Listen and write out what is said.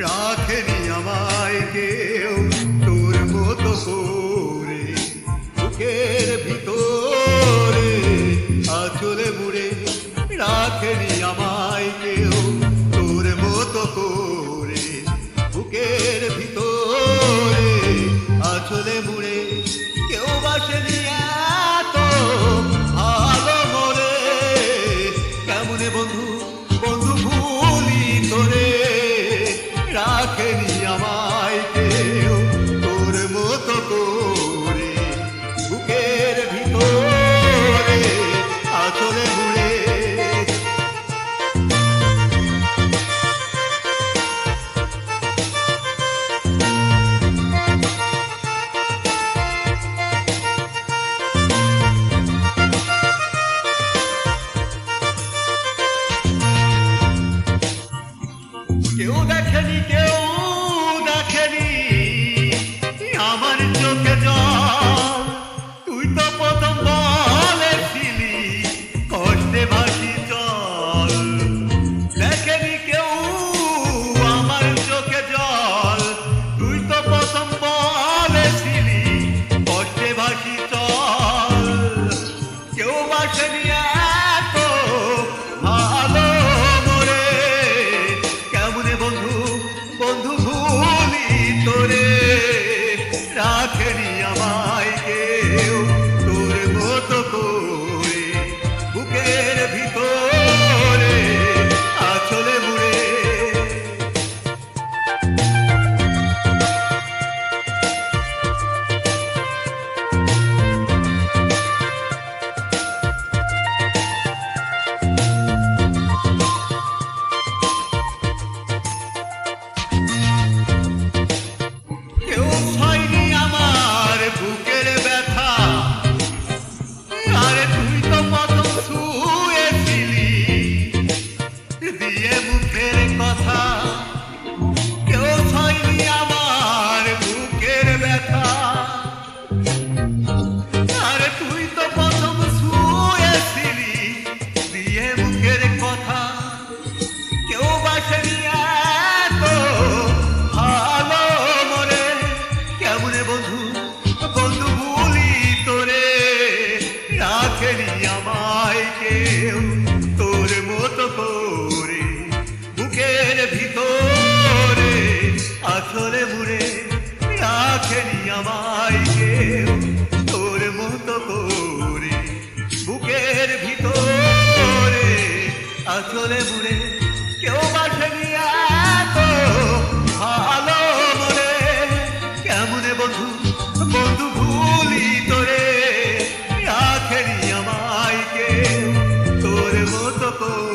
রাখেনি আমায় কেউ। তোর মতো da que lhe deu um কেউ তোর মতো করে বুকের ভিতরে আসলে মুড়ে রাখেনি আমায় কেউ। তোর মতো করে বুকের ভিতরে আসলে মুড়ে মতো